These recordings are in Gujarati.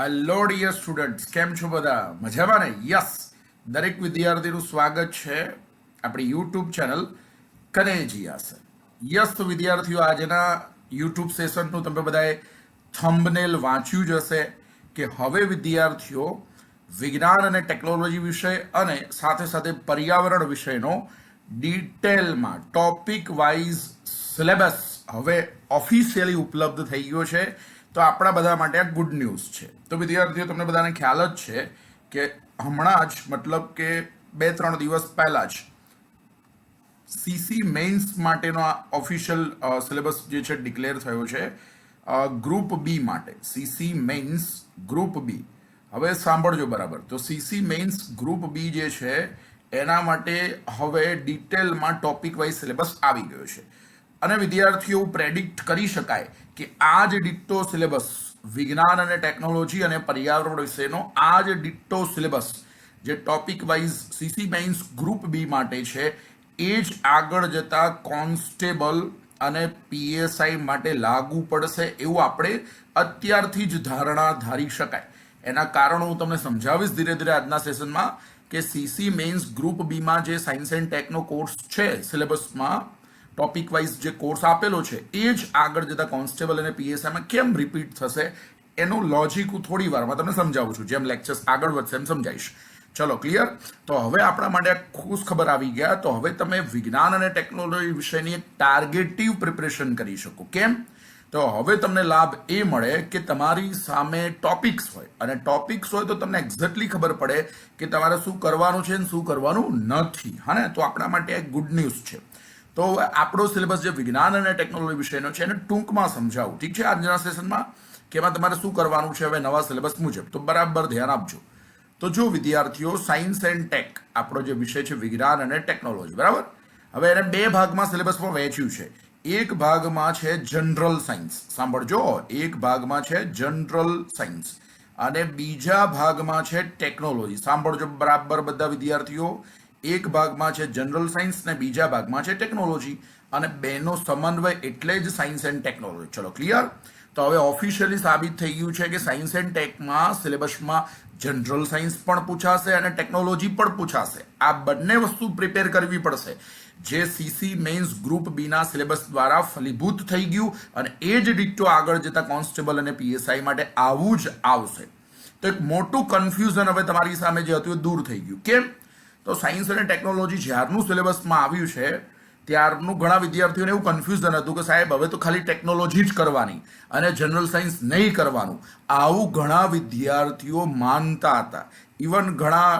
હેલો ડિયર સ્ટુડન્ટ્સ, કેમ છો બધા? મજામાં ને? યસ. દરેક વિદ્યાર્થીનું સ્વાગત છે આપણી યુટ્યુબ ચેનલ કનેજીયા યસ, તો વિદ્યાર્થીઓ, આજના યુટ્યુબ સેશનનું તમે બધાએ થંબનેલ વાંચ્યું જ હશે કે હવે વિદ્યાર્થીઓ વિજ્ઞાન અને ટેકનોલોજી વિષય અને સાથે સાથે પર્યાવરણ વિષયનો ડિટેલમાં, ટોપિક વાઇઝ સિલેબસ હવે ઓફિશિયલી ઉપલબ્ધ થઈ ગયો છે. તો આપણા બધા માટે આ ગુડ ન્યૂઝ છે. તો વિદ્યાર્થીઓ, તમને બધાને ખ્યાલ જ છે કે હમણાં જ, મતલબ કે બે ત્રણ દિવસ પહેલાં જ સીસી મેઇન્સ માટેનો આ ઓફિશિયલ સિલેબસ જે છે ડિક્લેર થયો છે. ગ્રુપ બી માટે સીસી મેઇન્સ ગ્રુપ બી હવે સાંભળજો બરાબર. તો સીસી મેઇન્સ ગ્રુપ બી જે છે, એના માટે હવે ડિટેલમાં ટોપિક વાઇઝ સિલેબસ આવી ગયો છે. અને વિદ્યાર્થીઓ પ્રેડિક્ટ કરી શકાય કે આ જ ડિટ્ટો સિલેબસ વિજ્ઞાન અને ટેકનોલોજી અને પર્યાવરણ વિષયનો આ જ ડિટ્ટો સિલેબસ જે topic wise CC mains group B માટે છે, એ જ આગળ જતા કોન્સ્ટેબલ અને પીએસઆઈ માટે લાગુ પડશે એવું આપણે અત્યારથી જ ધારણા ધારી શકાય. એના કારણો હું તમને સમજાવીશ ધીરે ધીરે આજના સેશનમાં કે સીસી મેઇન્સ ગ્રુપ બીમાં જે સાયન્સ એન્ડ ટેકનો કોર્સ છે સિલેબસમાં ટોપિક વાઇઝ જે કોર્સ આપેલો છે, એ જ આગળ જતા કોન્સ્ટેબલ અને પીએસઆઈમાં કેમ રિપીટ થશે, એનું લોજિક હું થોડી વારમાં તમને સમજાવું છું. જેમ લેક્ચર્સ આગળ વધશે એમ સમજાવીશ ચલો ક્લિયર તો હવે આપણા માટે ખુશ ખબર આવી ગયા. તો હવે તમે વિજ્ઞાન અને ટેકનોલોજી વિશેની એક ટાર્ગેટિવ પ્રિપરેશન કરી શકો. કેમ? તો હવે તમને લાભ એ મળે કે તમારી સામે ટોપિક્સ હોય. અને ટોપિક્સ હોય તો તમને એક્ઝેક્ટલી ખબર પડે કે તમારે શું કરવાનું છે અને શું કરવાનું નથી. હા ને? તો આપણા માટે એક ગુડ ન્યૂઝ છે. તો આપણો સિલેબસ જે વિજ્ઞાન અને ટેકનોલોજી વિષયનો છે એને ટૂંકમાં સમજાવું. ઠીક છે? આજના સેશનમાં કે એમાં તમારે શું કરવાનું છે, હવે નવા સિલેબસ મુજબ. તો બરાબર ધ્યાન આપજો. તો જો વિદ્યાર્થીઓ સાયન્સ એન્ડ ટેક, આપણો જે વિષય છે વિજ્ઞાન અને ટેકનોલોજી, બરાબર? હવે એને બે ભાગમાં સિલેબસમાં વહેંચ્યું છે. એક ભાગમાં છે જનરલ સાયન્સ. સાંભળજો. એક ભાગમાં છે જનરલ સાયન્સ. અને બીજા ભાગમાં છે ટેકનોલોજી. સાંભળજો બરાબર બધા વિદ્યાર્થીઓ. એક ભાગમાં છે જનરલ સાયન્સ ને બીજા ભાગમાં છે ટેકનોલોજી. અને બેનો સમન્વય એટલે જ સાયન્સ એન્ડ ટેકનોલોજી. ચલો ક્લિયર તો હવે ઓફિશિયલી સાબિત થઈ ગયું છે કે સાયન્સ એન્ડ ટેકમાં સિલેબસમાં જનરલ સાયન્સ પણ પૂછાશે અને ટેકનોલોજી પણ પૂછાશે. આ બંને વસ્તુ પ્રિપેર કરવી પડશે. જે સીસી મેઇન્સ ગ્રુપ બીના સિલેબસ દ્વારા ફલીભૂત થઈ ગયું અને એ જ ડિટ્ટો આગળ જતા કોન્સ્ટેબલ અને પીએસઆઈ માટે આવું જ આવશે. તો એક મોટું કન્ફ્યુઝન હવે તમારી સામે જે હતું એ દૂર થઈ ગયું. કેમ? તો સાયન્સ અને ટેકનોલોજી જ્યારનું સિલેબસમાં આવ્યું છે, ત્યારનું ઘણા વિદ્યાર્થીઓને એવું કન્ફ્યુઝન હતું કે સાહેબ, હવે તો ખાલી ટેકનોલોજી જ કરવાની અને જનરલ સાયન્સ નહીં કરવાનું. આવું ઘણા વિદ્યાર્થીઓ માનતા હતા. ઇવન ઘણા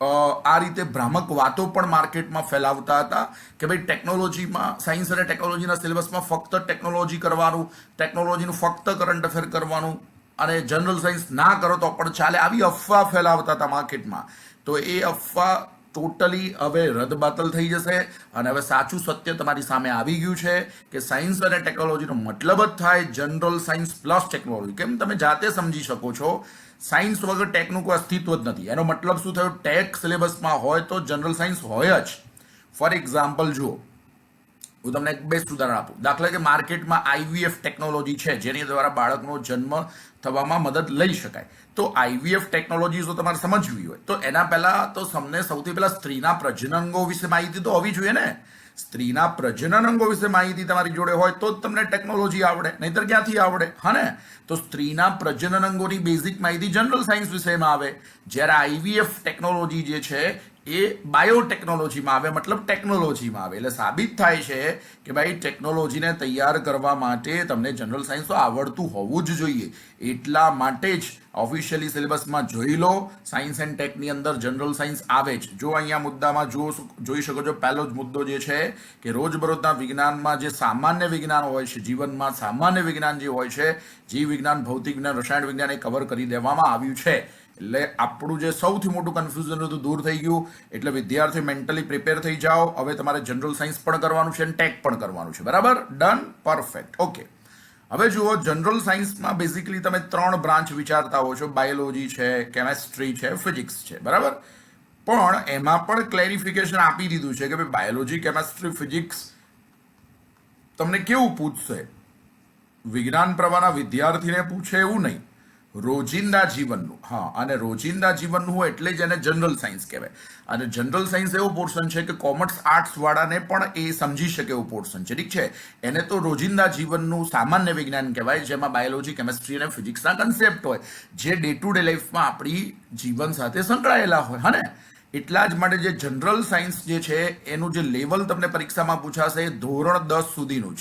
આ રીતે ભ્રામક વાતો પણ માર્કેટમાં ફેલાવતા હતા કે ભાઈ ટેકનોલોજીમાં, સાયન્સ અને ટેકનોલોજીના સિલેબસમાં ફક્ત ટેકનોલોજી કરવાનું, ટેકનોલોજીનું ફક્ત કરંટ અફેર કરવાનું અને જનરલ સાયન્સ ના કરો તો પણ ચાલે, આવી અફવા ફેલાવતા હતા માર્કેટમાં. તો એ અફવા ટોટલી હવે રદબાતલ થઈ જશે અને હવે સાચું સત્ય તમારી સામે આવી ગયું છે કે સાયન્સ અને ટેકનોલોજીનો મતલબ જ થાય જનરલ સાયન્સ પ્લસ ટેકનોલોજી કેમ તમે જાતે સમજી શકો છો સાયન્સ વગર ટેકનું કોઈ અસ્તિત્વ જ નથી. એનો મતલબ શું થયો? ટેક સિલેબસમાં હોય તો જનરલ સાયન્સ હોય જ. ફોર એક્ઝામ્પલ જુઓ. હું તમને એક બેસ્ટ ઉદાહરણ આપું. દાખલા કે માર્કેટમાં આઈવીએફ ટેકનોલોજી છે, જેની દ્વારા બાળકનો જન્મ થવામાં મદદ લઈ શકાય. તો આઈવીએફ ટેકનોલોજી જો તમારે સમજવી હોય, તો એના પહેલા તો તમને સૌથી પહેલા સ્ત્રીના પ્રજનન અંગો વિશે માહિતી તો હોવી જોઈએ ને. સ્ત્રીના પ્રજનન અંગો વિશે માહિતી તમારી જોડે હોય તો જ તમને ટેકનોલોજી આવડે, નહીતર ક્યાંથી આવડે? હા તો સ્ત્રીના પ્રજનન અંગોની બેઝિક માહિતી જનરલ સાયન્સ વિષયમાં આવે. જ્યારે આઈવીએફ ટેકનોલોજી જે છે એ બાયોટેકનોલોજીમાં આવે, મતલબ ટેકનોલોજીમાં આવે. એટલે સાબિત થાય છે કે ભાઈ ટેકનોલોજીને તૈયાર કરવા માટે તમને જનરલ સાયન્સ તો આવડતું હોવું જ જોઈએ. એટલા માટે જ ઓફિશિયલી સિલેબસમાં જોઈ લો, સાયન્સ એન્ડ ટેકની અંદર જનરલ સાયન્સ આવે જ. જો અહીંયા મુદ્દામાં જો જોઈ શકો છો, પહેલો જ મુદ્દો જે છે કે રોજબરોજના વિજ્ઞાનમાં જે સામાન્ય વિજ્ઞાન હોય છે, જીવનમાં સામાન્ય વિજ્ઞાન જે હોય છે જીવ વિજ્ઞાન ભૌતિક વિજ્ઞાન, રસાયણ વિજ્ઞાન એ કવર કરી દેવામાં આવ્યું છે. એટલે આપણું જે સૌથી મોટું કન્ફ્યુઝન હતું, દૂર થઈ ગયું. એટલે વિદ્યાર્થી મેન્ટલી પ્રિપેર થઈ જાઓ. હવે તમારે જનરલ સાયન્સ પણ કરવાનું છે અને ટેક પણ કરવાનું છે. બરાબર? ડન પરફેક્ટ ઓકે હવે જુઓ જનરલ સાયન્સમાં બેઝિકલી તમે ત્રણ બ્રાન્ચ વિચારતા હો છો. બાયોલોજી છે કેમેસ્ટ્રી છે ફિઝિક્સ છે. બરાબર? પણ એમાં પણ ક્લેરિફિકેશન આપી દીધું છે કે ભાઈ બાયોલોજી કેમેસ્ટ્રી ફિઝિક્સ તમને કેવું પૂછશે? વિજ્ઞાન પ્રવાહના વિદ્યાર્થીને પૂછે એવું નહીં. રોજિંદા જીવનનું. હા, અને રોજિંદા જીવનનું હોય એટલે જ એને જનરલ સાયન્સ કહેવાય. અને જનરલ સાયન્સ એવો પોર્શન છે કે કોમર્સ આર્ટ્સવાળાને પણ એ સમજી શકે એવું પોર્શન છે. ઠીક છે? એને તો રોજિંદા જીવનનું સામાન્ય વિજ્ઞાન કહેવાય, જેમાં બાયોલોજી, કેમેસ્ટ્રી અને ફિઝિક્સના કન્સેપ્ટ હોય, જે ડે ટુ ડે લાઈફમાં આપણી જીવન સાથે સંકળાયેલા હોય, હા ને? એટલા જ માટે જે જનરલ સાયન્સ જે છે, એનું જે લેવલ તમને પરીક્ષામાં પૂછાશે એ ધોરણ દસ સુધીનું જ.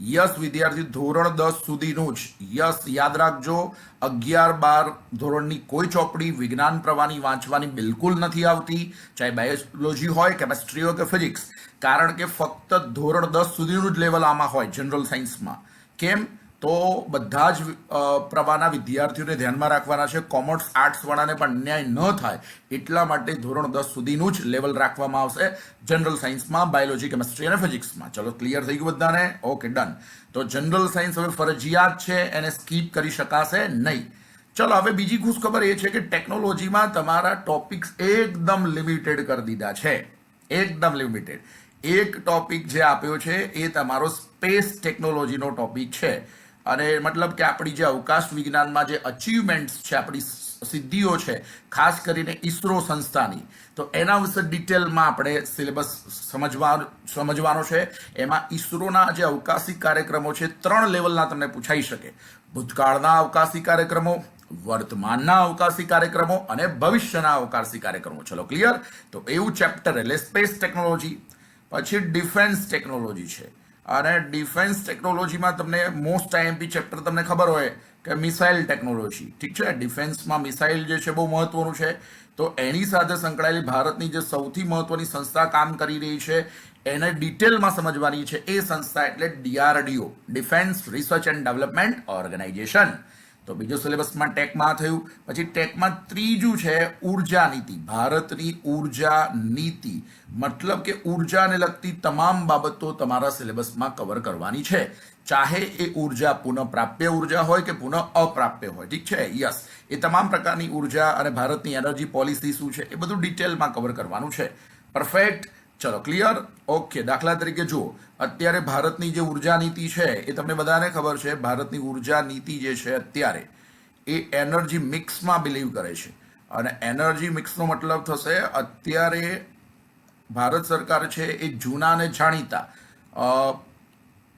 યસ, વિદ્યાર્થી, ધોરણ દસ સુધીનું જ. યસ, યાદ રાખજો, અગિયાર બાર ધોરણની કોઈ ચોપડી વિજ્ઞાન પ્રવાહની વાંચવાની બિલકુલ નથી આવતી. ચાહે બાયોલોજી હોય, કેમેસ્ટ્રી હોય કે ફિઝિક્સ. કારણ કે ફક્ત ધોરણ દસ સુધીનું જ લેવલ આમાં હોય, જનરલ સાયન્સમાં. કેમ? તો બધા જ પ્રવાહના વિદ્યાર્થીઓને ધ્યાનમાં રાખવાના છે. કોમર્સ આર્ટ્સવાળાને પણ અન્યાય ન થાય એટલા માટે ધોરણ દસ સુધીનું જ લેવલ રાખવામાં આવશે. જનરલ સાયન્સમાં બાયોલોજી કેમેસ્ટ્રી અને ફિઝિક્સમાં ચલો ક્લિયર થઈ ગયું બધાને? ઓકે ડન તો જનરલ સાયન્સ હવે ફરજિયાત છે, એને સ્કીપ કરી શકાશે નહીં. ચલો, હવે બીજી ખુશખબર એ છે કે ટેકનોલોજીમાં તમારા ટોપિક્સ એકદમ લિમિટેડ કરી દીધા છે. એકદમ લિમિટેડ એક ટોપિક જે આપ્યો છે, એ તમારો સ્પેસ ટેકનોલોજીનો ટોપિક છે. અને મતલબ કે આપણી જે અવકાશ વિજ્ઞાનમાં જે અચીવમેન્ટ્સ છે, આપણી સિદ્ધિઓ છે, ખાસ કરીને ઈસરો સંસ્થાની, તો એના વિશે ડિટેલમાં આપણે સિલેબસ સમજવા, સમજવાનો છે. એમાં ઇસરોના જે અવકાશી કાર્યક્રમો છે, ત્રણ લેવલના તમને પૂછાઈ શકે. ભૂતકાળના અવકાશી કાર્યક્રમો, વર્તમાનના અવકાશી કાર્યક્રમો અને ભવિષ્યના અવકાશી કાર્યક્રમો. ચલો ક્લિયર તો એવું ચેપ્ટર એટલે સ્પેસ ટેકનોલોજી પછી ડિફેન્સ ટેકનોલોજી છે. અને ડિફેન્સ ટેકનોલોજીમાં તમને મોસ્ટ આઈએમપી ચેપ્ટર તમને ખબર હોય કે મિસાઇલ ટેકનોલોજી. ઠીક છે? ડિફેન્સમાં મિસાઇલ જે છે બહુ મહત્વનું છે. તો એની સાથે સંકળાયેલી ભારતની જે સૌથી મહત્વની સંસ્થા કામ કરી રહી છે, એને ડિટેલમાં સમજવાની છે એ સંસ્થા એટલે DRDO defence research and development organisation તો બીજો સિલેબસમાં ટેકમાં થયું. પછી ટેકમાં ત્રીજું છે ઊર્જા નીતિ. ભારતની ઊર્જા નીતિ. મતલબ કે ઉર્જાને લગતી તમામ બાબતો તમારા સિલેબસમાં કવર કરવાની છે. ચાહે એ ઊર્જા પુનઃપ્રાપ્ય ઊર્જા હોય કે પુનઃ અપ્રાપ્ય હોય. ઠીક છે? યસ એ તમામ પ્રકારની ઊર્જા અને ભારતની એનર્જી પોલિસી શું છે? એ બધું ડિટેલમાં કવર કરવાનું છે. પરફેક્ટ ચલો ક્લિયર ઓકે દાખલા તરીકે જુઓ. અત્યારે ભારતની જે ઊર્જા નીતિ છે, એ તમને બધાને ખબર છે, ભારતની ઊર્જા નીતિ જે છે અત્યારે, એ એનર્જી મિક્સમાં બિલીવ કરે છે. અને એનર્જી મિક્સનો મતલબ થશે, અત્યારે ભારત સરકાર છે, એ જૂના અને જાણીતા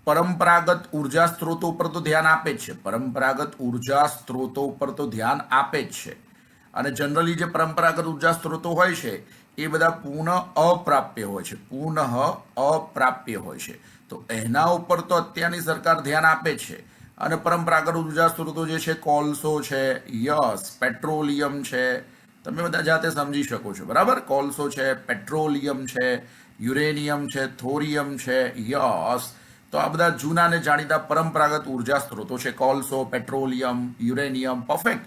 પરંપરાગત ઊર્જા સ્ત્રોતો ઉપર તો ધ્યાન આપે જ છે. પરંપરાગત ઊર્જા સ્ત્રોતો ઉપર તો ધ્યાન આપે જ છે. અને જનરલી જે પરંપરાગત ઊર્જા સ્ત્રોતો હોય છે એ બધા પૂર્ણ અપ્રાપ્ય હોય છે. પૂર્ણ અપ્રાપ્ય હોય છે. તો એના ઉપર તો અત્યારની સરકાર ધ્યાન આપે છે. અને પરંપરાગત ઊર્જા સ્ત્રોતો જે છે, કોલસો છે, યસ, પેટ્રોલિયમ છે. તમે બધા જાતે સમજી શકો છો. બરાબર? કોલસો છે, પેટ્રોલિયમ છે, યુરેનિયમ છે, થોરિયમ છે, યસ. તો આ બધા જૂના અને જાણીતા પરંપરાગત ઊર્જા સ્ત્રોતો છે. કોલસો, પેટ્રોલિયમ, યુરેનિયમ, પરફેક્ટ.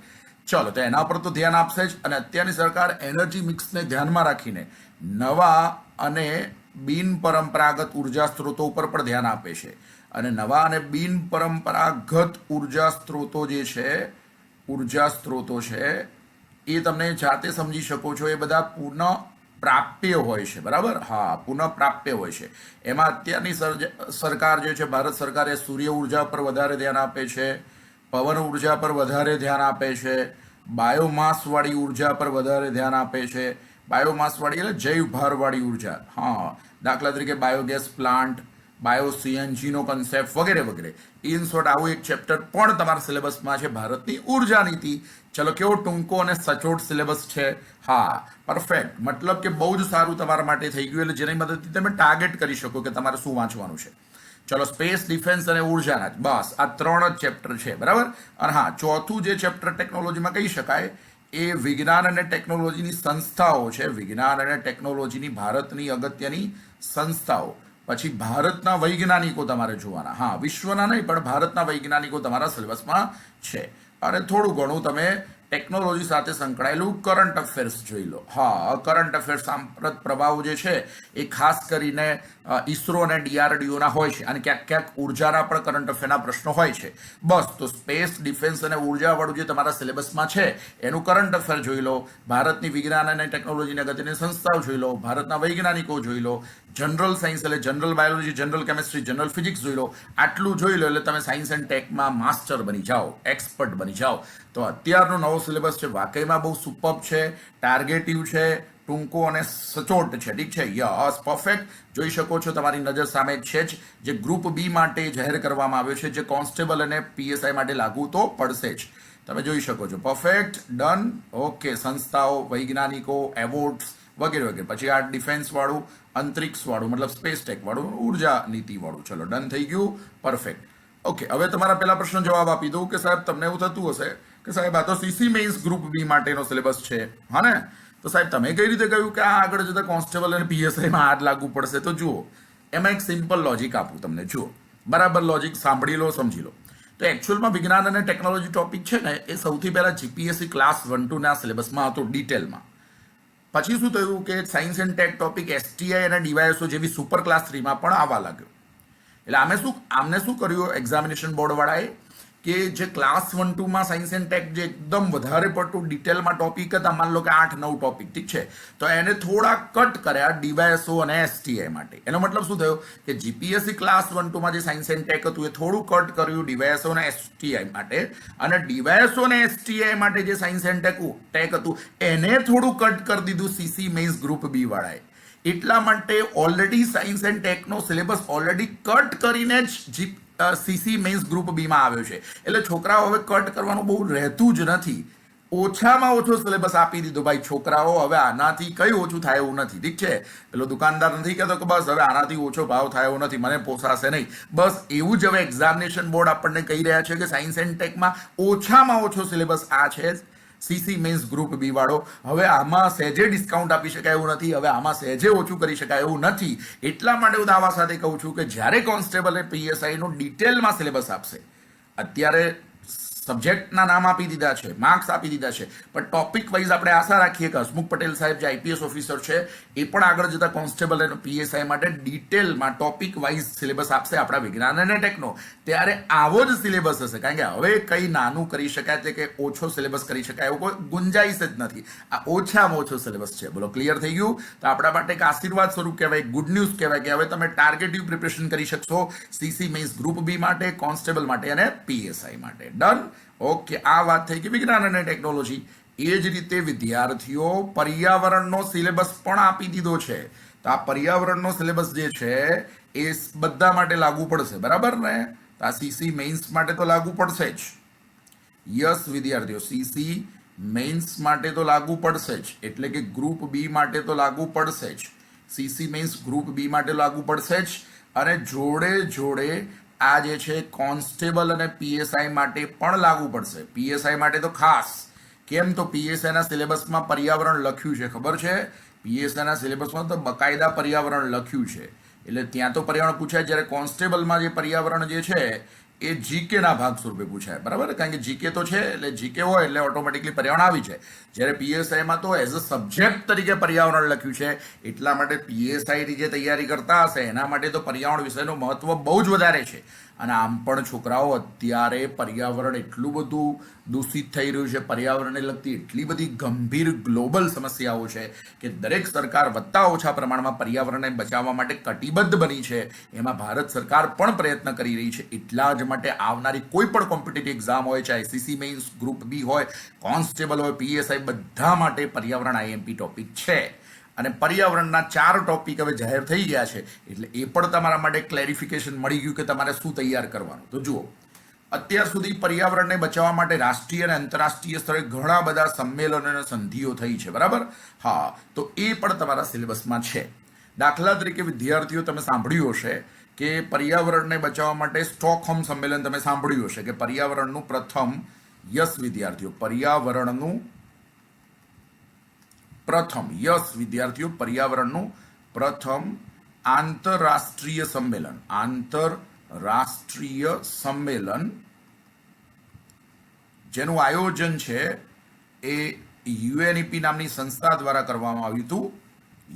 ચલો, તો એના પર તો ધ્યાન આપશે જ. અને અત્યારની સરકાર એનર્જી મિક્સને ધ્યાનમાં રાખીને નવા અને બિન પરંપરાગત ઊર્જા સ્ત્રોતો ઉપર પણ ધ્યાન આપે છે. અને નવા અને બિન પરંપરાગત ઊર્જા સ્ત્રોતો જે છે, ઊર્જા સ્ત્રોતો છે, એ તમને જાતે સમજી શકો છો, એ બધા પુનઃ પ્રાપ્ય હોય છે, બરાબર? હા, પુનઃ પ્રાપ્ય હોય છે. એમાં અત્યારની સરકાર જે છે, ભારત સરકારે સૂર્ય ઊર્જા પર વધારે ધ્યાન આપે છે, પવન ઊર્જા પર વધારે ધ્યાન આપે છે બાયોમાસ વાળી ઊર્જા પર વધારે ધ્યાન આપે છે. બાયોમાસવાળી એટલે જૈવ ભારવાળી ઊર્જા. હા. દાખલા તરીકે બાયોગેસ પ્લાન્ટ, બાયો સીએનજીનો કન્સેપ્ટ વગેરે વગેરે. ઇન શોર્ટ આવું એક ચેપ્ટર પણ તમારા સિલેબસમાં છે, ભારતની ઊર્જા નીતિ. ચલો, કેવો ટૂંકો અને સચોટ સિલેબસ છે? હા પરફેક્ટ મતલબ કે બહુ જ સારું તમારા માટે થઈ ગયું, એટલે જેની મદદથી તમે ટાર્ગેટ કરી શકો કે તમારે શું વાંચવાનું છે. ચલો, સ્પેસ ડિફેન્સ અને ઉર્જાના જ. બસ, આ ત્રણ જ ચેપ્ટર છે, બરાબર? અને હા, ચોથું જે ચેપ્ટર ટેકનોલોજીમાં કહી શકાય, એ વિજ્ઞાન અને ટેકનોલોજીની સંસ્થાઓ છે. વિજ્ઞાન અને ટેકનોલોજીની ભારતની અગત્યની સંસ્થાઓ. પછી ભારતના વૈજ્ઞાનિકો તમારે જોવાના. હા, વિશ્વના નહીં, પણ ભારતના વૈજ્ઞાનિકો તમારા સિલેબસમાં છે. અને થોડું ઘણું તમે ટેકનોલોજી સાથે સંકળાયેલું કરંટ અફેર્સ જોઈ લો. હા કરંટ અફેર્સ સાંપ્રત પ્રભાવો જે છે, એ ખાસ કરીને ઈસરો અને ડીઆરડીઓના હોય છે. અને ક્યાંક ક્યાંક ઉર્જાના પણ કરંટ અફેરના પ્રશ્નો હોય છે. બસ, તો સ્પેસ ડિફેન્સ અને ઉર્જાવાળું જે તમારા સિલેબસમાં છે, એનું કરંટ અફેર જોઈ લો. ભારતની વિજ્ઞાન અને ટેકનોલોજીની અગત્યની સંસ્થાઓ જોઈ લો. ભારતના વૈજ્ઞાનિકો જોઈ લો. જનરલ સાયન્સ એટલે general biology general chemistry general physics જોઈ લો. આટલું જોઈ લો એટલે તમે સાયન્સ એન્ડ ટેકમાં માસ્ટર બની જાઓ એક્સપર્ટ બની જાઓ. તો અત્યારનો નવો સિલેબસ છે, વાકઈમાં બહુ સુપર છે ટાર્ગેટિવ છે, ટૂંકો અને સચોટ છે, ઠીક છે? યસ પરફેક્ટ જોઈ શકો છો તમારી નજર સામે છે જ, જે ગ્રુપ બી માટે જાહેર કરવામાં આવ્યો છે, જે કોન્સ્ટેબલ અને પીએસઆઈ માટે લાગુ તો પડશે જ. તમે જોઈ શકો છો. પરફેક્ટ ડન ઓકે સંસ્થાઓ, વૈજ્ઞાનિકો એવોર્ડ્સ વગેરે વગેરે. પછી આ ડિફેન્સ વાળું, અંતરિક્ષ મતલબ સ્પેસ ટેકવાળું ઊર્જા નીતિવાળું ચલો ડન થઈ ગયું. પરફેક્ટ ઓકે હવે તમારા પહેલા પ્રશ્ન જવાબ આપી દઉં કે સાહેબ, તમને એવું થતું હશે કે સાહેબ, આ તો સીસી મેઇન્સ ગ્રુપ બી માટેનો સિલેબસ છે. હા ને? તો સાહેબ, તમે કઈ રીતે કહ્યું કે આ આગળ જતા કોન્સ્ટેબલ અને પીએસઆઈમાં આ જ લાગુ પડશે? તો જુઓ, એમાં એક સિમ્પલ લોજિક આપું તમને. જુઓ, બરાબર લોજિક સાંભળી લો, સમજી લો. તો એકચ્યુઅલમાં વિજ્ઞાન અને ટેકનોલોજી ટોપિક છે ને, એ સૌથી પહેલાં જીપીએસસી ક્લાસ વન ટુના સિલેબસમાં હતો ડિટેલમાં પછી શું થયું કે science and tech topic STI અને ડીવાયએસઓ જેવી સુપર ક્લાસ થ્રીમાં પણ આવવા લાગ્યો. એટલે આમે શું આમને શું કર્યું? એક્ઝામિનેશન બોર્ડવાળાએ કે જે ક્લાસ વન ટુમાં સાયન્સ એન્ડ ટેક જે એકદમ વધારે પડતું ડિટેલમાં ટોપિક હતા, માન લો કે આઠ, નવ ટોપિક ઠીક છે? તો એને થોડા કટ કર્યા ડીવાયએસઓ અને એસટીઆઈ માટે. એનો મતલબ શું થયો? કે જીપીએસસી ક્લાસ વન ટુમાં જે સાયન્સ એન્ડ ટેક હતું, એ થોડું કટ કર્યું ડીવાયએસઓ અને એસટીઆઈ માટે. અને ડીવાયએસઓ અને એસટીઆઈ માટે જે સાયન્સ એન્ડ ટેક ટેક હતું, એને થોડું કટ કરી દીધું સીસી મેન્સ ગ્રુપ બી વાળાએ. એટલા માટે ઓલરેડી સાયન્સ એન્ડ ટેકનો સિલેબસ ઓલરેડી કટ કરીને જ સીસી મેન્સ ગ્રુપ બીમાં આવ્યો છે. એટલે છોકરાઓ હવે કટ કરવાનું બહુ રહેતું જ નથી. ઓછામાં ઓછો સિલેબસ આપી દીધો ભાઈ છોકરાઓ હવે આનાથી કઈ ઓછું થાય એવું નથી. ઠીક છે? પેલો દુકાનદાર નથી કહેતો કે બસ હવે આનાથી ઓછો ભાવ થાય એવો નથી, મને પોસાશે નહીં. બસ એવું જ હવે એક્ઝામિનેશન બોર્ડ આપણને કહી રહ્યા છે કે સાયન્સ એન્ડ ટેકમાં ઓછામાં ઓછો સિલેબસ આ છે સીસી મેન્સ ગ્રુપ બી વાળો. હવે આમાં સહેજે ડિસ્કાઉન્ટ આપી શકાય એવું નથી. હવે આમાં સહેજે ઓછું કરી શકાય એવું નથી. એટલા માટે હું દાવા સાથે કહું છું કે જ્યારે કોન્સ્ટેબલ પીએસઆઈનું ડિટેલમાં સિલેબસ આપશે, અત્યારે સબ્જેક્ટના નામ આપી દીધા છે માર્ક્સ આપી દીધા છે. પણ ટોપિક વાઇઝ આપણે આશા રાખીએ કે હસમુખ પટેલ સાહેબ જે આઈપીએસ ઓફિસર છે, એ પણ આગળ જતા કોન્સ્ટેબલ અને પીએસઆઈ માટે ડિટેલમાં ટોપિક વાઇઝ સિલેબસ આપશે આપણા વિજ્ઞાન અને ટેકનો ત્યારે આવો જ સિલેબસ હશે. કારણ કે હવે કંઈ નાનું કરી શકાય છે કે ઓછો સિલેબસ કરી શકાય એવું કોઈ ગુંજાઈશ જ નથી. આ ઓછામાં ઓછો સિલેબસ છે. બોલો ક્લિયર થઈ ગયું? તો આપણા માટે એક આશીર્વાદ સ્વરૂપ કહેવાય ગુડ ન્યૂઝ કહેવાય કે હવે તમે ટાર્ગેટિવ પ્રિપરેશન કરી શકશો. સીસી મેન્સ ગ્રુપ બી માટે કોન્સ્ટેબલ માટે અને પીએસઆઈ માટે. ડન ઓકે, આ વાત થઈ કે વિજ્ઞાન અને ટેકનોલોજી. એ જ રીતે વિદ્યાર્થીઓ પર્યાવરણનો સિલેબસ પણ આપી દીધો છે. તો આ પર્યાવરણનો સિલેબસ જે છે, એ બધા માટે લાગુ પડશે, બરાબર ને? તો આ સીસી મેઇન્સ માટે તો લાગુ પડશે જ. યસ, વિદ્યાર્થીઓ સીસી મેઇન્સ માટે તો લાગુ પડશે જ. એટલે કે ગ્રુપ બી માટે તો લાગુ પડશે જ. સીસી મેઇન્સ ગ્રુપ બી માટે લાગુ પડશે જ. અને જોડે જોડે આ જે છે, કોન્સ્ટેબલ અને પીએસઆઈ માટે પણ લાગુ પડશે. પીએસઆઈ માટે તો ખાસ. કેમ તો પીએસઆઈના સિલેબસમાં પર્યાવરણ લખ્યું છે, ખબર છે? પીએસઆઈના સિલેબસમાં તો બકાયદા પર્યાવરણ લખ્યું છે. એટલે ત્યાં તો પર્યાવરણ પૂછાય. જ્યારે કોન્સ્ટેબલમાં જે પર્યાવરણ જે છે એ જીકેના ભાગ સ્વરૂપે પૂછાય. બરાબર? કારણ કે જીકે તો છે, એટલે જીકે હોય એટલે ઓટોમેટિકલી પર્યાવરણ આવી છે જ્યારે પીએસઆઈમાં તો એઝ અ સબ્જેક્ટ તરીકે પર્યાવરણ લખ્યું છે. એટલા માટે પીએસઆઈની જે તૈયારી કરતા હશે, એના માટે તો પર્યાવરણ વિષયનું મહત્વ બહુ જ વધારે છે. અને આમ પણ છોકરાઓ અત્યારે પર્યાવરણ એટલું બધું દૂષિત થઈ રહ્યું છે, પર્યાવરણને લગતી એટલી બધી ગંભીર ગ્લોબલ સમસ્યાઓ છે કે દરેક સરકાર વધતા ઓછા પ્રમાણમાં પર્યાવરણને બચાવવા માટે કટિબદ્ધ બની છે. એમાં ભારત સરકાર પણ પ્રયત્ન કરી રહી છે. એટલા જ માટે આવનારી કોઈ પણ કોમ્પિટેટિવ એક્ઝામ હોય, ચાહે સીસી મેઇન્સ ગ્રુપ બી હોય, કોન્સ્ટેબલ હોય પીએસઆઈ બધા માટે પર્યાવરણ આઈએમપી ટોપિક છે. અને પર્યાવરણના ચાર ટોપિક હવે જાહેર થઈ ગયા છે. એટલે એ પણ તમારા માટે ક્લેરિફિકેશન મળી ગયું કે તમારે શું તૈયાર કરવાનું. તો જુઓ, અત્યાર સુધી પર્યાવરણને બચાવવા માટે રાષ્ટ્રીય અને આંતરરાષ્ટ્રીય સ્તરે ઘણા બધા સંમેલનો અને સંધિઓ થઈ છે, બરાબર? હા, તો એ પણ તમારા સિલેબસમાં છે. દાખલા તરીકે વિદ્યાર્થીઓ, તમે સાંભળ્યું હશે કે પર્યાવરણને બચાવવા માટે સ્ટોકહોમ સંમેલન તમે સાંભળ્યું હશે કે પર્યાવરણનું પ્રથમ, યસ વિદ્યાર્થીઓ, પર્યાવરણનું પ્રથમ, યસ, વિદ્યાર્થીઓ, પર્યાવરણનું પ્રથમ આંતરરાષ્ટ્રીય સંમેલન. આંતરરાષ્ટ્રીય સંમેલન જેનું આયોજન છે એ યુએનઈપી નામની સંસ્થા દ્વારા કરવામાં આવ્યું હતું.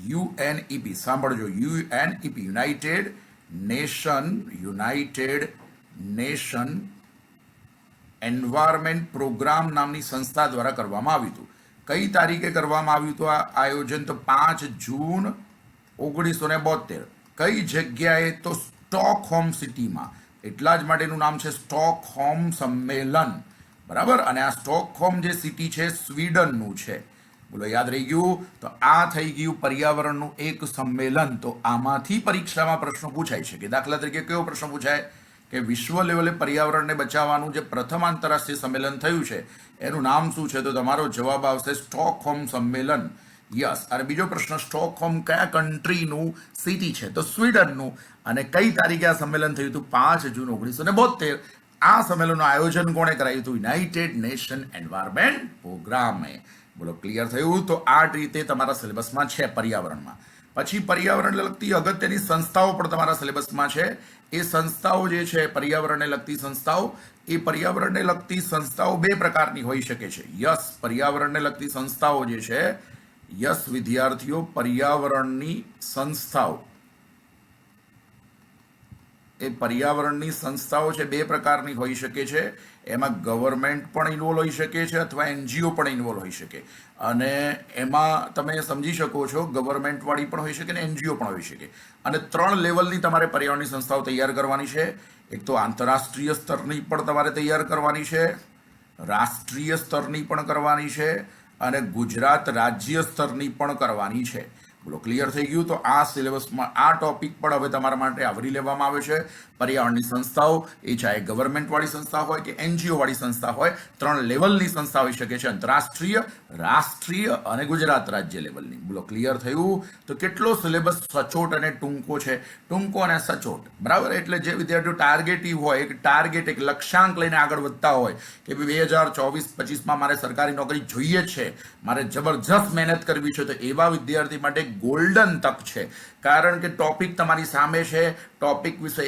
યુએનઈપી, સાંભળજો, UNEP, united nation united nation environment programme નામની સંસ્થા દ્વારા કરવામાં આવ્યું હતું. કઈ તારીખે કરવામાં આવ્યું હતું આ આયોજન? તો પાંચ જૂન ઓગણીસો ને બોતેર કઈ જગ્યાએ? તો સ્ટોકહોમ સિટીમાં. એટલા જ માટેનું નામ છે સ્ટોકહોમ સંમેલન. બરાબર? અને આ સ્ટોકહોમ જે સિટી છે, સ્વીડનનું છે. બોલો, યાદ રહી ગયું? તો આ થઈ ગયું પર્યાવરણનું એક સંમેલન. તો આમાંથી પરીક્ષામાં પ્રશ્નો છે. કે દાખલા તરીકે કયો પ્રશ્ન પૂછાય? કે વિશ્વ લેવલે પર્યાવરણને બચાવવાનું જે પ્રથમ આંતરરાષ્ટ્રીય સંમેલન થયું છે, એનું નામ શું છે? તો તમારો જવાબ આવશે સ્ટોકહોમ સંમેલન. યસ. અને બીજો પ્રશ્ન, સ્ટોકહોમ કયા કન્ટ્રીનું સિટી છે? તો સ્વીડનનું. અને કઈ તારીખે આ સંમેલન થયું હતું? પાંચ જૂન ઓગણીસો ને બોતેર આ સંમેલનનું આયોજન કોણે કરાયું હતું? યુનાઇટેડ નેશન એન્વાયરમેન્ટ પ્રોગ્રામે. બોલો, ક્લિયર થયું? તો આ રીતે તમારા સિલેબસમાં છે પર્યાવરણમાં. પછી પર્યાવરણને લગતી અગત્યની સંસ્થાઓ પણ તમારા સિલેબસમાં છે. એ સંસ્થાઓ જે છે, પર્યાવરણને લગતી સંસ્થાઓ, એ પર્યાવરણને લગતી સંસ્થાઓ બે પ્રકારની હોઈ શકે છે. યસ, પર્યાવરણને લગતી સંસ્થાઓ જે છે, યસ વિદ્યાર્થીઓ, પર્યાવરણની સંસ્થાઓ. એ પર્યાવરણની સંસ્થાઓ છે, બે પ્રકારની હોઈ શકે છે. એમાં ગવર્મેન્ટ પણ ઇન્વોલ્વ હોઈ શકે છે અથવા એનજીઓ પણ ઇન્વોલ્વ હોઈ શકે. અને એમાં તમે સમજી શકો છો ગવર્મેન્ટવાળી પણ હોઈ શકે ને એનજીઓ પણ હોઈ શકે. અને ત્રણ લેવલની તમારે પર્યાવરણની સંસ્થાઓ તૈયાર કરવાની છે. એક તો આંતરરાષ્ટ્રીય સ્તરની પણ તમારે તૈયાર કરવાની છે, રાષ્ટ્રીય સ્તરની પણ કરવાની છે, અને ગુજરાત રાજ્ય સ્તરની પણ કરવાની છે. બોલો ક્લિયર થઈ ગયું? તો આ સિલેબસમાં આ ટોપિક પણ હવે તમારા માટે આવરી લેવામાં આવે છે. પર્યાવરણની સંસ્થાઓ, એ ચાહે ગવર્મેન્ટવાળી સંસ્થા હોય કે એનજીઓવાળી સંસ્થા હોય, ત્રણ લેવલની સંસ્થા હોઈ શકે છે. આંતરરાષ્ટ્રીય રાષ્ટ્રીય અને ગુજરાત રાજ્ય લેવલની બોલો ક્લિયર થયું? તો કેટલો સિલેબસ સચોટ અને ટૂંકો છે? ટૂંકો અને સચોટ. બરાબર? એટલે જે વિદ્યાર્થીઓ ટાર્ગેટિવ હોય, એક ટાર્ગેટ એક લક્ષ્યાંક લઈને આગળ વધતા હોય, કે બે હજાર ચોવીસ, પચીસમાં મારે સરકારી નોકરી જોઈએ છે, મારે જબરજસ્ત મહેનત કરવી છે, તો એવા વિદ્યાર્થી માટે ગોલ્ડન તક છે. કારણ કે ટોપિક તમારી સામે છે. ટોપિક વિશે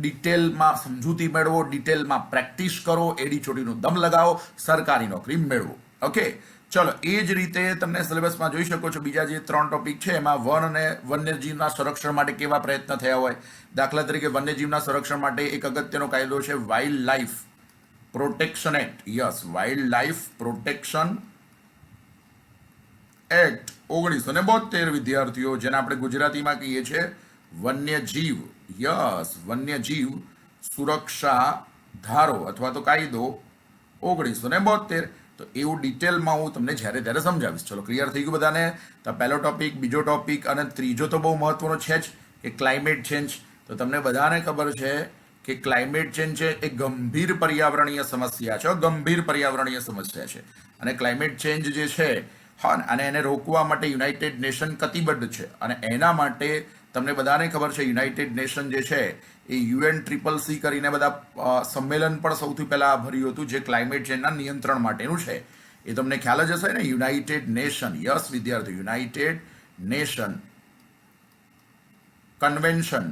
ડિટેલમાં સમજૂતી મેળવો ડિટેલમાં પ્રેક્ટિસ કરો, એડી ચોટીનો દમ લગાવો, સરકારી નોકરી મેળવો. ઓકે ચલો, એ જ રીતે તમને સિલેબસમાં જોઈ શકો છો. બીજા જે ત્રણ ટોપિક છે, એમાં વન અને વન્યજીવના સંરક્ષણ માટે કેવા પ્રયત્ન થયા હોય. દાખલા તરીકે, વન્યજીવના સંરક્ષણ માટે એક અગત્યનો કાયદો છે wildlife protection act yes wildlife protection act ઓગણીસો ને બોતેર વિદ્યાર્થીઓ, જેને આપણે ગુજરાતીમાં કહીએ છીએ વન્યજીવ. યસ, વન્યજીવ સુરક્ષા ધારો અથવા તો કાયદો. ઓગણીસો ને બોતેર તો એવું ડિટેલમાં હું તમને જ્યારે ત્યારે સમજાવીશ. ચલો, ક્લિયર થઈ ગયું બધાને? તો પહેલો ટોપિક, બીજો ટોપિક અને ત્રીજો તો બહુ મહત્વનો છે જ, કે ક્લાઇમેટ ચેન્જ. તો તમને બધાને ખબર છે કે ક્લાઇમેટ ચેન્જ છે એ ગંભીર પર્યાવરણીય સમસ્યા છે, ગંભીર પર્યાવરણીય સમસ્યા છે. અને ક્લાઇમેટ ચેન્જ જે છે હા, અને એને રોકવા માટે યુનાઇટેડ નેશન કતિબદ્ધ છે. અને એના માટે તમને બધાને ખબર છે યુનાઇટેડ નેશન જે છે, એ યુએન ટ્રિપલ સી કરીને બધા સંમેલન પણ સૌથી પહેલાં ભર્યું હતું, જે ક્લાઇમેટ ચેન્જના નિયંત્રણ માટેનું છે. એ તમને ખ્યાલ જ હશે ને યુનાઇટેડ નેશન યસ વિદ્યાર્થી united nation convention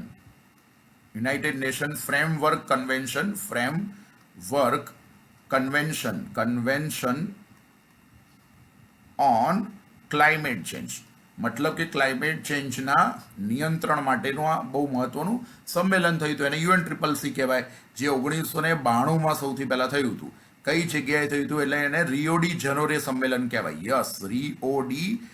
united nation framework convention framework convention convention on climate change મતલબ કે ક્લાઇમેટ ચેન્જના નિયંત્રણ માટેનું આ બહુ મહત્વનું સંમેલન થયું હતું. એને યુએન ટ્રિપલ સી કહેવાય, જે ઓગણીસો ને બાણુંમાં સૌથી પહેલાં થયું હતું. કઈ જગ્યાએ થયું હતું? એટલે એને રિયોડી જનોરે સંમેલન કહેવાય. યસ રિયોડી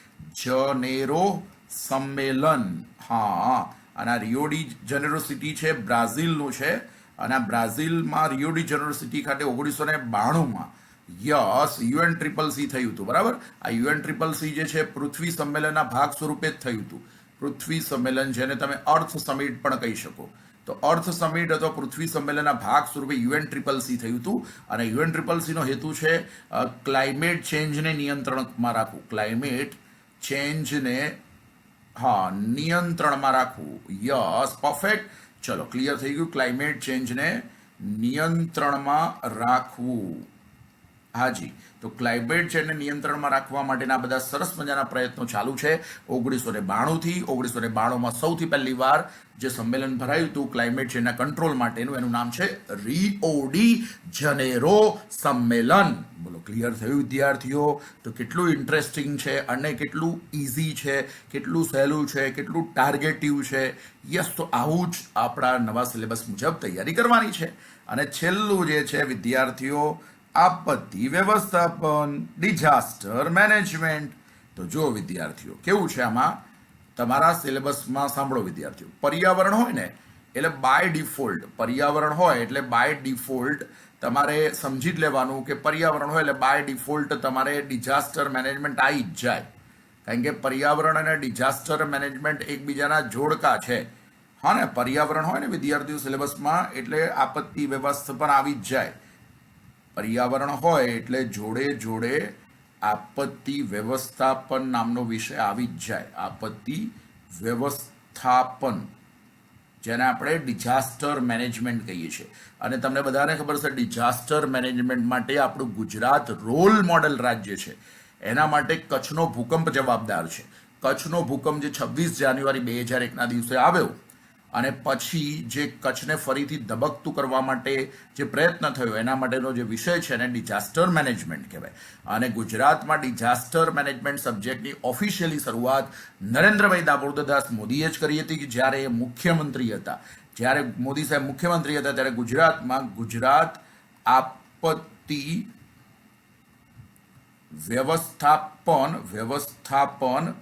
જનેરો સંમેલન. હા, અને આ રિયોડી જનેરો સિટી છે, બ્રાઝિલનું છે. અને આ બ્રાઝિલમાં રિયોડી જનેરો સિટી ખાતે ઓગણીસો ને બાણુંમાં યસ યુએન ટ્રિપલ સી થયું હતું બરાબર આ યુએન ટ્રિપલ સી જે છે પૃથ્વી સંમેલનના ભાગ સ્વરૂપે જ થયું હતું પૃથ્વી સંમેલન જેને તમે અર્થ સમિટ પણ કહી શકો। તો અર્થ સમિટ અથવા પૃથ્વી સંમેલનના ભાગ સ્વરૂપે યુએન ટ્રિપલ સી થયું હતું અને યુએન ટ્રિપલ સીનો હેતુ છે ક્લાઇમેટ ચેન્જને નિયંત્રણમાં રાખવું. ક્લાઇમેટ ચેન્જને હા, નિયંત્રણમાં રાખવું. યસ પરફેક્ટ ચલો ક્લિયર થઈ ગયું. ક્લાઇમેટ ચેન્જને નિયંત્રણમાં રાખવું. હાજી. તો ક્લાઇમેટ ચેન્જને નિયંત્રણમાં રાખવા માટેના બધા સરસ મજાના પ્રયત્નો ચાલુ છે. ઓગણીસો ને બાણુંથી ઓગણીસો ને બાણુંમાં સૌથી પહેલી વાર જે સંમેલન ભરાયું હતું ક્લાઇમેટ ચેન્જના કંટ્રોલ માટેનું, એનું નામ છે રીઓડી જનેરો સંમેલન. બોલો, ક્લિયર થયું વિદ્યાર્થીઓ? તો કેટલું ઇન્ટરેસ્ટિંગ છે અને કેટલું ઇઝી છે, કેટલું સહેલું છે, કેટલું ટાર્ગેટિવ છે? યસ, તો આવું જ આપણા નવા સિલેબસ મુજબ તૈયારી કરવાની છે. અને છેલ્લું જે છે, વિદ્યાર્થીઓ આપત્તિ વ્યવસ્થાપન ડિઝાસ્ટર મેનેજમેન્ટ તો જો વિદ્યાર્થીઓ, કેવું છે આમાં? તમારા સિલેબસમાં સાંભળો વિદ્યાર્થીઓ. પર્યાવરણ હોય ને, એટલે બાય ડિફોલ્ટ પર્યાવરણ હોય એટલે બાય ડિફોલ્ટ તમારે સમજી જ લેવાનું કે પર્યાવરણ હોય એટલે બાય ડિફોલ્ટ તમારે ડિઝાસ્ટર મેનેજમેન્ટ આવી જ જાય. કારણ કે પર્યાવરણ અને ડિઝાસ્ટર મેનેજમેન્ટ એકબીજાના જોડકા છે. હા ને, પર્યાવરણ હોય ને વિદ્યાર્થીઓ સિલેબસમાં એટલે આપત્તિ વ્યવસ્થાપન આવી જ જાય. પર્યાવરણ હોય એટલે જોડે જોડે આપત્તિ વ્યવસ્થાપન નામનો વિષય આવી જ જાય. આપત્તિ વ્યવસ્થાપન, જેને આપણે ડિઝાસ્ટર મેનેજમેન્ટ કહીએ છીએ. અને તમને બધાને ખબર છે ડિઝાસ્ટર મેનેજમેન્ટ માટે આપણું ગુજરાત રોલ મોડેલ રાજ્ય છે. એના માટે કચ્છનો ભૂકંપ જવાબદાર છે. કચ્છનો ભૂકંપ જે છવ્વીસ જાન્યુઆરી બે હજાર એકના દિવસે આવ્યો અને પછી જે કચ્છને ફરીથી ધબકતું કરવા માટે જે પ્રયત્ન થયો, એના માટેનો જે વિષય છે એને ડિઝાસ્ટર મેનેજમેન્ટ કહેવાય. અને ગુજરાતમાં ડિઝાસ્ટર મેનેજમેન્ટ સબ્જેક્ટની ઓફિશિયલી શરૂઆત નરેન્દ્રભાઈ દામોદરદાસ મોદીએ જ કરી હતી, કે જ્યારે એ મુખ્યમંત્રી હતા. જ્યારે મોદી સાહેબ મુખ્યમંત્રી હતા, ત્યારે ગુજરાતમાં ગુજરાત આપત્તિ વ્યવસ્થાપન વ્યવસ્થાપન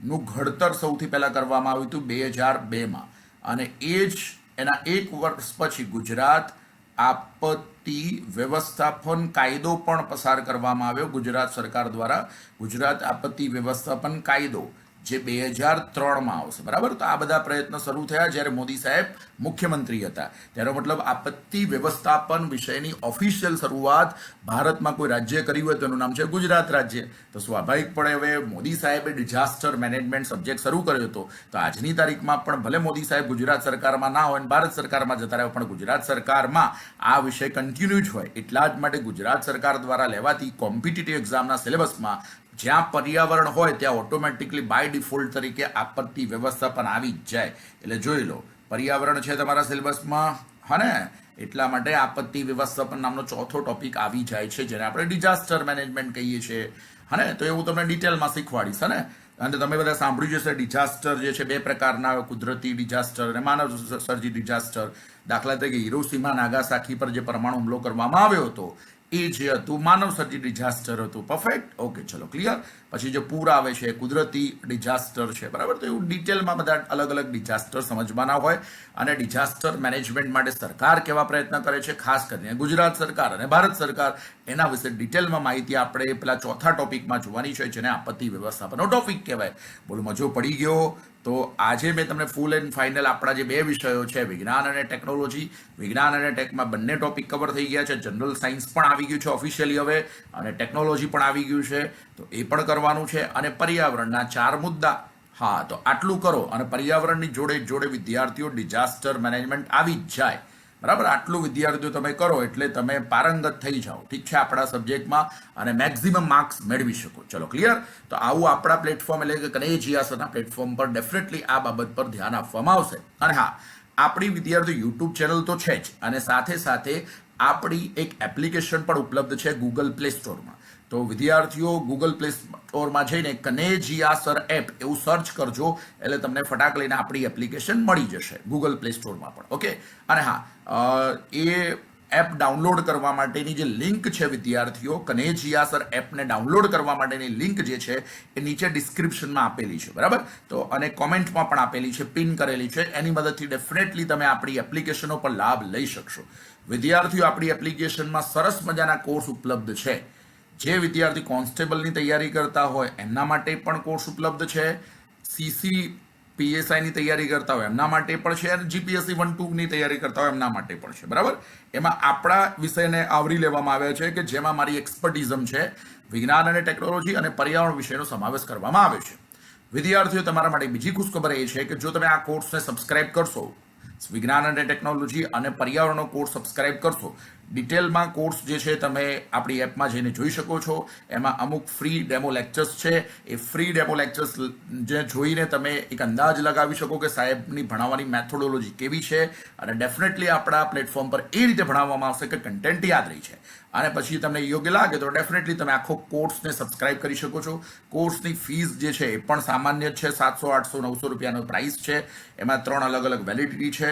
નીતિનું ઘડતર સૌથી પહેલા કરવામાં આવ્યું હતું બે હજાર બેમાં. અને એ જ એના એક વર્ષ પછી ગુજરાત આપત્તિ વ્યવસ્થાપન કાયદો પણ પસાર કરવામાં આવ્યો. ગુજરાત સરકાર દ્વારા ગુજરાત આપત્તિ વ્યવસ્થાપન કાયદો જે બે હજાર ત્રણમાં આવશે. બરાબર? તો આ બધા પ્રયત્નો શરૂ થયા જ્યારે મોદી સાહેબ મુખ્યમંત્રી હતા. તેનો મતલબ આપત્તિ વ્યવસ્થાપન વિષયની ઓફિશિયલ શરૂઆત ભારતમાં કોઈ રાજ્ય કરી હોય તેનું નામ છે ગુજરાત રાજ્ય. તો સ્વાભાવિકપણે હવે મોદી સાહેબે ડિઝાસ્ટર મેનેજમેન્ટ સબ્જેક્ટ શરૂ કર્યો હતો. તો આજની તારીખમાં પણ ભલે મોદી સાહેબ ગુજરાત સરકારમાં ના હોય અને ભારત સરકારમાં જતા રહે, પણ ગુજરાત સરકારમાં આ વિષય કન્ટિન્યુ જ હોય. એટલા જ માટે ગુજરાત સરકાર દ્વારા લેવાતી કોમ્પિટિટિવ એક્ઝામના સિલેબસમાં જ્યાં પર્યાવરણ હોય, ત્યાં ઓટોમેટિકલી બાય ડિફોલ્ટ તરીકે આપત્તિ વ્યવસ્થાપન આવી જ જાય. એટલે જોઈ લો, પર્યાવરણ છે તમારા સિલેબસમાં હને એટલા માટે આપત્તિ વ્યવસ્થાપન નામનો ચોથો ટોપિક આવી જાય છે, જેને આપણે ડિઝાસ્ટર મેનેજમેન્ટ કહીએ છીએ. હને તો એવું તમને ડિટેલમાં શીખવાડીશ હને અને તમે બધા સાંભળ્યું જશે ડિઝાસ્ટર જે છે, બે પ્રકારના કુદરતી ડિઝાસ્ટર અને માનવ સર્જી ડિઝાસ્ટર દાખલા તરીકે હિરોસીમા નાગાસાકી પર જે પરમાણુ હુમલો કરવામાં આવ્યો હતો એ જે હતું, માનવ સર્જી ડિઝાસ્ટર હતું. પરફેક્ટ ઓકે ચલો ક્લિયર પછી જે પૂર આવે છે, કુદરતી ડિઝાસ્ટર છે, બરાબર? તો એવું ડિટેલમાં બધા અલગ અલગ ડિઝાસ્ટર સમજવાના હોય અને ડિઝાસ્ટર મેનેજમેન્ટ માટે સરકાર કેવા પ્રયત્ન કરે છે, ખાસ કરીને ગુજરાત સરકાર અને ભારત સરકાર, એના વિશે ડિટેલમાં માહિતી આપણે પેલા ચોથા ટોપિકમાં જોવાની છે, જેને આપત્તિ વ્યવસ્થાપનનો ટોપિક કહેવાય. બોલો, મજો પડી ગયો. તો આજે મેં તમને ફૂલ એન્ડ ફાઇનલ આપણા જે બે વિષયો છે, વિજ્ઞાન અને ટેકનોલોજી વિજ્ઞાન અને ટેકમાં બંને ટોપિક કવર થઈ ગયા છે. જનરલ સાયન્સ પણ આવી ગયું છે ઓફિશિયલી હવે અને ટેકનોલોજી પણ આવી ગયું છે. તો એ પણ કરવાનું છે અને પર્યાવરણના ચાર મુદ્દા. હા, તો આટલું કરો અને પર્યાવરણની જોડે જોડે વિદ્યાર્થીઓ ડિઝાસ્ટર મેનેજમેન્ટ આવી જ જાય. બરાબર? આટલું વિદ્યાર્થીઓ તમે કરો એટલે તમે પારંગત થઈ જાઓ. ઠીક છે આપણા સબ્જેક્ટમાં અને મેક્સિમમ માર્ક્સ મેળવી શકો. ચલો ક્લિયર તો આવું આપણા પ્લેટફોર્મ એટલે કે કનેજીયાસના પ્લેટફોર્મ પર ડેફિનેટલી આ બાબત પર ધ્યાન આપવામાં આવશે. અને હા, આપણી વિદ્યાર્થીઓ યુટ્યુબ ચેનલ તો છે જ અને સાથે સાથે આપણી એક એપ્લિકેશન પણ ઉપલબ્ધ છે ગૂગલ પ્લે સ્ટોરમાં તો વિદ્યાર્થીઓ ગૂગલ પ્લે સ્ટોરમાં જઈને કનેજિયા સર એપ એવું સર્ચ કરજો, એટલે તમને ફટાક લઈને આપણી એપ્લિકેશન મળી જશે ગૂગલ પ્લે સ્ટોરમાં પણ. ઓકે અને હા એ એપ ડાઉનલોડ કરવા માટેની જે લિંક છે વિદ્યાર્થીઓ કનેજિયા સર એપને ડાઉનલોડ કરવા માટેની લિંક જે છે, એ નીચે ડિસ્ક્રિપ્શનમાં આપેલી છે. બરાબર? તો અને કોમેન્ટમાં પણ આપેલી છે, પિન કરેલી છે. એની મદદથી ડેફિનેટલી તમે આપણી એપ્લિકેશનો પર લાભ લઈ શકશો. વિદ્યાર્થીઓ, આપણી એપ્લિકેશનમાં સરસ મજાના કોર્સ ઉપલબ્ધ છે. જે વિદ્યાર્થી કોન્સ્ટેબલની તૈયારી કરતા હોય, એમના માટે પણ કોર્સ ઉપલબ્ધ છે. સીસી પીએસઆઈની તૈયારી કરતા હોય, એમના માટે પણ છે. અને જીપીએસસી વન ટુની તૈયારી કરતા હોય, એમના માટે પણ છે. બરાબર? એમાં આપણા વિષયને આવરી લેવામાં આવ્યા છે કે જેમાં મારી એક્સપર્ટિઝમ છે, વિજ્ઞાન અને ટેકનોલોજી અને પર્યાવરણ વિષયનો સમાવેશ કરવામાં આવે છે. વિદ્યાર્થીઓ, તમારા માટે બીજી ખુશખબર એ છે કે જો તમે આ કોર્સને સબસ્ક્રાઇબ કરશો, વિજ્ઞાન અને ટેકનોલોજી અને પર્યાવરણનો કોર્સ સબસ્ક્રાઇબ કરશો ડિટેલમાં કોર્સ જે છે તમે આપણી એપમાં જઈને જોઈ શકો છો. એમાં અમુક ફ્રી ડેમો લેક્ચર્સ છે. એ ફ્રી ડેમો લેક્ચર્સ જે જોઈને તમે એક અંદાજ લગાવી શકો કે સાહેબની ભણાવવાની મેથોડોલોજી કેવી છે અને ડેફિનેટલી આપણા પ્લેટફોર્મ પર એ રીતે ભણાવવામાં આવશે કે કન્ટેન્ટ યાદ રહી છે. અને પછી તમને યોગ્ય લાગે તો ડેફિનેટલી તમે આખો કોર્સને સબસ્ક્રાઇબ કરી શકો છો. કોર્સની ફીસ જે છે એ પણ સામાન્ય છે. સાતસો, આઠસો, નવસો રૂપિયાનો પ્રાઇસ છે. એમાં ત્રણ અલગ અલગ વેલિડિટી છે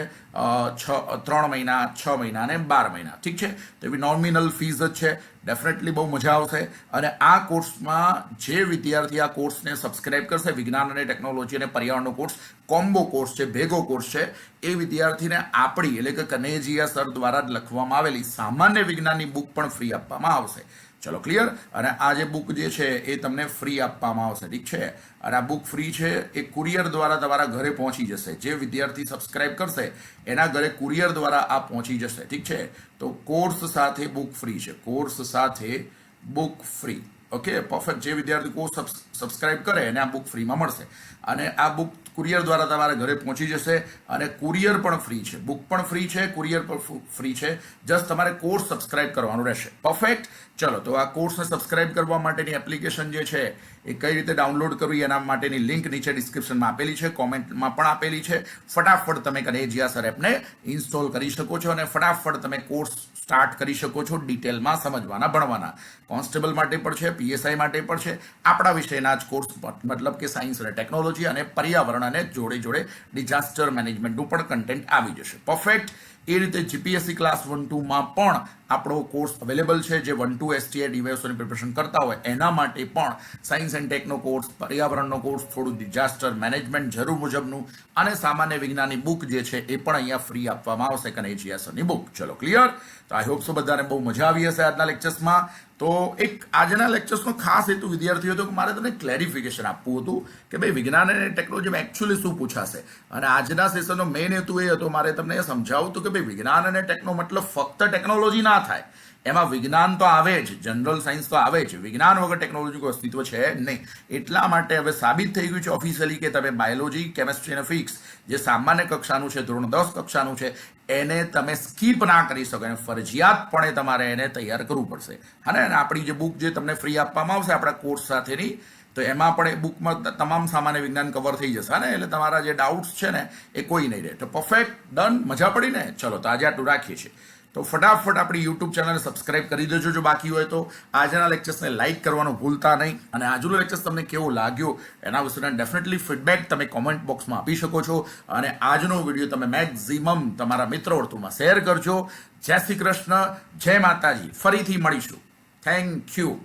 છ ત્રણ મહિના, છ મહિના અને બાર મહિના. ઠીક છે? તો એવી નોમિનલ ફીઝ જ છે. ડેફિનેટલી બહુ મજા આવશે. અને આ કોર્સમાં જે વિદ્યાર્થી આ કોર્સને સબસ્ક્રાઇબ કરશે, વિજ્ઞાન અને ટેકનોલોજી અને પર્યાવરણનો કોર્સ કોમ્બો કોર્સ છે, ભેગો કોર્સ છે, એ વિદ્યાર્થીને આપણી, એટલે કે કનેજીયા સર દ્વારા જ લખવામાં આવેલી સામાન્ય વિજ્ઞાનની બુક પણ ફ્રી આપવામાં આવશે. ચલો ક્લિયર અને આ જે બુક જે છે એ તમને ફ્રી આપવામાં આવશે, ઠીક છે? અને આ બુક ફ્રી છે, એ કુરિયર દ્વારા તમારા ઘરે પહોંચી જશે. જે વિદ્યાર્થી સબસ્ક્રાઇબ કરશે, એના ઘરે કુરિયર દ્વારા આ પહોંચી જશે, ઠીક છે? તો કોર્સ સાથે બુક ફ્રી છે. કોર્સ સાથે બુક ફ્રી ઓકે પરફેક્ટ જે વિદ્યાર્થી કોર્સ સબસ્ક્રાઇબ કરે, એને આ બુક ફ્રીમાં મળશે. અને આ બુક કુરિયર દ્વારા તમારા ઘરે પહોંચી જશે અને કુરિયર પણ ફ્રી છે. બુક પણ ફ્રી છે કુરિયર પણ ફ્રી છે. જસ્ટ તમારે કોર્સ સબસ્ક્રાઇબ કરવાનો રહેશે. પરફેક્ટ ચલો, તો આ કોર્સને સબસ્ક્રાઇબ કરવા માટેની એપ્લિકેશન જે છે, એ કઈ રીતે ડાઉનલોડ કરવી એના માટેની લિંક નીચે ડિસ્ક્રિપ્શનમાં આપેલી છે કોમેન્ટમાં પણ આપેલી છે. ફટાફટ તમે કનેજિયા સર એપને ઇન્સ્ટોલ કરી શકો છો અને ફટાફટ તમે કોર્સ સ્ટાર્ટ કરી શકો છો ડિટેલમાં સમજવાના, ભણવાના. કોન્સ્ટેબલ માટે પણ છે પીએસઆઈ માટે પણ છે. આપણા વિષયના જ કોર્સ મતલબ કે સાયન્સ અને ટેકનોલોજી અને પર્યાવરણ અને જોડે જોડે ડિઝાસ્ટર મેનેજમેન્ટનું પણ કન્ટેન્ટ આવી જશે. પરફેક્ટ એ રીતે જીપીએસસી ક્લાસ વન ટુમાં પણ આપણો કોર્સ અવેલેબલ છે, જે વન ટુ એસટીએ ડીવાયસોની પ્રિપરેશન કરતા હોય, એના માટે પણ સાયન્સ એન્ડ ટેકનો કોર્સ પર્યાવરણનો કોર્સ થોડું ડિઝાસ્ટર મેનેજમેન્ટ જરૂર મુજબનું, અને સામાન્ય વિજ્ઞાનની બુક જે છે એ પણ અહીંયા ફ્રી આપવામાં આવશે કનેજીયાસની બુક ચલો ક્લિયર તો આઈ હોપ સો બધાને બહુ મજા આવી હશે આજના લેક્ચર્સમાં તો એક આજના લેક્ચર્સનો ખાસ હેતુ વિદ્યાર્થીઓ હતો કે મારે તમને ક્લેરિફિકેશન આપવું હતું કે ભાઈ વિજ્ઞાન અને ટેકનોલોજીમાં એકચ્યુઅલી શું પૂછાશે. અને આજના સેશનનો મેઇન હેતુ એ હતો, મારે તમને એ સમજાવું હતું કે ભાઈ વિજ્ઞાન અને ટેકનો મતલબ ફક્ત ટેકનોલોજી ના થાય. એમાં વિજ્ઞાન તો આવે જ જનરલ સાયન્સ તો આવે જ. વિજ્ઞાન વગર ટેકનોલોજીનું અસ્તિત્વ છે નહીં. એટલા માટે હવે સાબિત થઈ ગયું છે ઓફિશિયલી કે તમે બાયોલોજી કેમેસ્ટ્રી અને ફિક્સ જે સામાન્ય કક્ષાનું છે, ધોરણ દસ કક્ષાનું છે એને તમે સ્કીપ ના કરી શકો. એને ફરજિયાતપણે તમારે એને તૈયાર કરવું પડશે. હા ને આપણી જે બુક જે તમને ફ્રી આપવામાં આવશે, આપણા કોર્સ સાથેની, તો એમાં પણ એ બુકમાં તમામ સામાન્ય વિજ્ઞાન કવર થઈ જશે. ને એટલે તમારા જે ડાઉટ્સ છે ને, એ કોઈ નહીં રહે. તો પરફેક્ટ ડન મજા પડી ને ચલો, તો આજે આટલું રાખીએ છીએ. તો ફટાફટ આપણી યુટ્યુબ ચેનલને સબસ્ક્રાઇબ કરી દેજો જો બાકી હોય તો. આજના લેક્ચર્સને લાઇક કરવાનું ભૂલતા નહીં. અને આજનો લેક્ચર્સ તમને કેવો લાગ્યો એના વિશેના ડેફિનેટલી ફીડબેક તમે કોમેન્ટ બોક્સમાં આપી શકો છો. અને આજનો વીડિયો તમે મેક્ઝિમમ તમારા મિત્ર વર્તુળમાં શેર કરજો. જય શ્રી કૃષ્ણ. જય માતાજી. ફરીથી મળીશું. Thank you